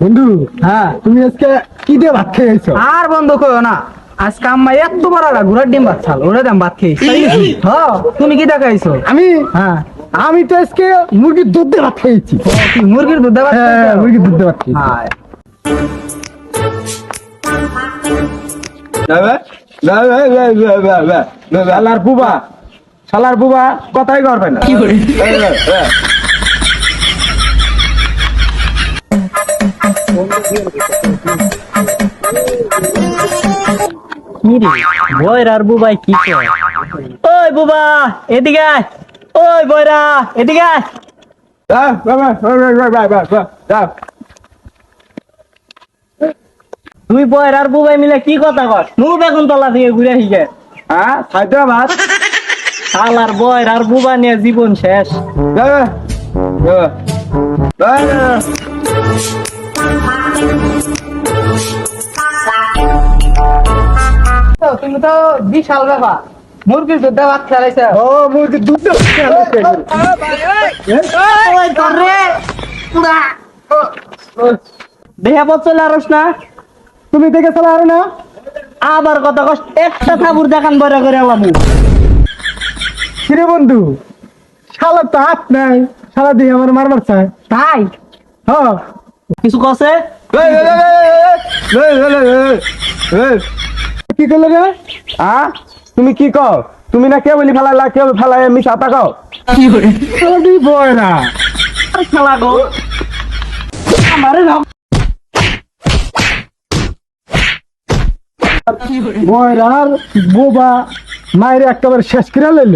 বন্ধু হ্যাঁ। তুমি আজকে কি দিয়ে ভাত খেয়েছো আর বন্ধ করো না আজকে আম্মা এত বড় ঘোড়ার ডিম ভাত ছাল ওরা দাম ভাত খেয়েছি। হ্যাঁ তুমি কি দেখাইছো? আমি হ্যাঁ। আমি তো আজকে মুরগির দুধ দিয়ে ভাত খেয়েছি। কি মুরগির দুধ দেওয়া হ্যাঁ মুরগির দুধ দিয়ে ভাত খেয়েছি। শালার বুবা শালার বুবা কথাই করবে না। বয়রা আর বুবাই কি ওই বুবা এদিকে আয়। ওই বয়রা এদিকে আয়। তুই বয়রা আর বুবাই মিলে কি কথা কর নু বেগুন তলা থেকে ঘুরে হিগে হ্যাঁ হায়দ্রাবাদ শালার বয়রা আর বুবা নিয়ে জীবন শেষ। তুমি তো বিশাল ব্যাপার মুরগির দুধ ভাত খেলাইছে ও মুরগির দুধ। ওই পুরা দেহা বচলে আরস না তুমি দেখে চালা আর না আবার কথা কষ্ট একটা থাবুর দেখান বড় করে আলাম কিরে বন্ধু শালা তো হাত নাই শালা দিয়ে আমার মারবার চায় তাই হ্যাঁ কিছু কছে কি করলে রে আ? তুমি কি কও? তুমি না কে বলি ফেলাইলা? কে ফেলাই আমি সাতা কও? কি বয় না খেলা গো। আমারে বয়রার বোবা মায়ের একেবারে শেষ করে লইল।